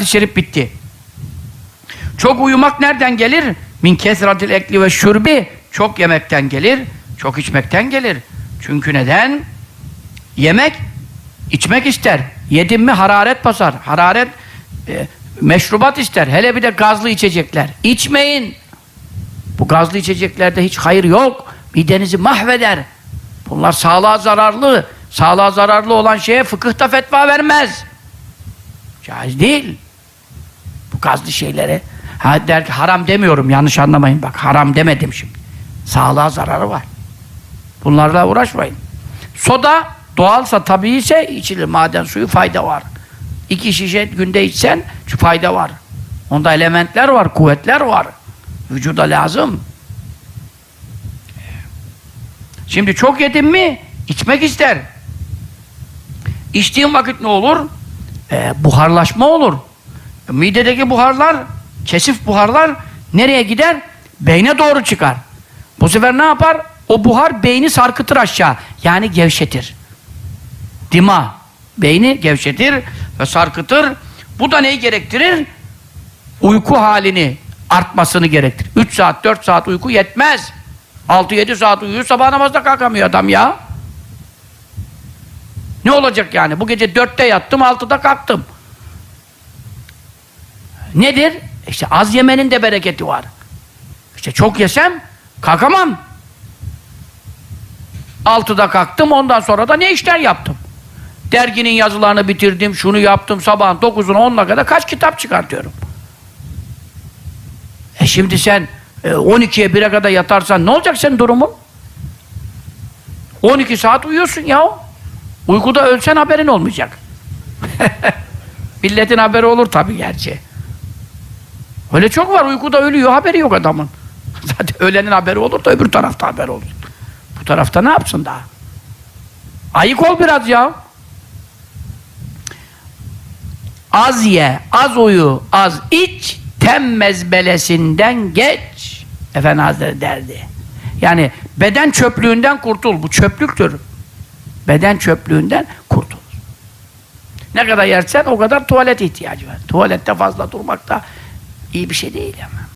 hadis-i şerif bitti. Çok uyumak nereden gelir? Min kesratil ekli ve şurbi. Çok yemekten gelir, çok içmekten gelir. Çünkü neden? Yemek, içmek ister. Yedin mi hararet basar. Hararet, e, meşrubat ister. Hele bir de gazlı içecekler. İçmeyin. Bu gazlı içeceklerde hiç hayır yok. Midenizi mahveder. Bunlar sağlığa zararlı. Sağlığa zararlı olan şeye fıkıhta fetva vermez. Caiz değil. Gazlı şeylere. Ha der ki haram demiyorum yanlış anlamayın bak haram demedim şimdi. Sağlığa zararı var. Bunlarla uğraşmayın. Soda doğalsa tabii ise içilir. Maden suyu fayda var. İki şişe günde içsen şu fayda var. Onda elementler var, kuvvetler var. Vücuda lazım. Şimdi çok yedin mi içmek ister. İçtiğin vakit ne olur? Ee, buharlaşma olur. Midedeki buharlar, kesif buharlar nereye gider? Beyne doğru çıkar. Bu sefer ne yapar? O buhar beyni sarkıtır aşağı. Yani gevşetir. Dima. Beyni gevşetir ve sarkıtır. Bu da neyi gerektirir? Uyku halini artmasını gerektirir. 3 saat, 4 saat uyku yetmez. 6-7 saat uyuyor, sabah namazda kalkamıyor adam ya. Ne olacak yani? Bu gece dörtte yattım, altıda kalktım. Nedir? İşte az yemenin de bereketi var. İşte çok yesem kalkamam. Altıda kalktım, ondan sonra da ne işler yaptım. Derginin yazılarını bitirdim, şunu yaptım, sabahın dokuzuna onuna kadar kaç kitap çıkartıyorum. E şimdi sen e, 12'ye 1'e kadar yatarsan ne olacak senin durumun? 12 saat uyuyorsun ya. Uykuda ölsen haberin olmayacak. Milletin haberi olur tabii gerçi. Öyle çok var uykuda ölüyor haberi yok adamın. Zaten ölenin haberi olur da öbür tarafta haber olur. Bu tarafta ne yapsın daha? Ayık ol biraz ya. Az ye, az uyu, az iç, temmez belesinden geç. Efendi Hazretleri derdi. Yani beden çöplüğünden kurtul. Bu çöplüktür. Beden çöplüğünden kurtul. Ne kadar yersen o kadar tuvalet ihtiyacı var. Tuvalette fazla durmak da iyi bir şey değil ama.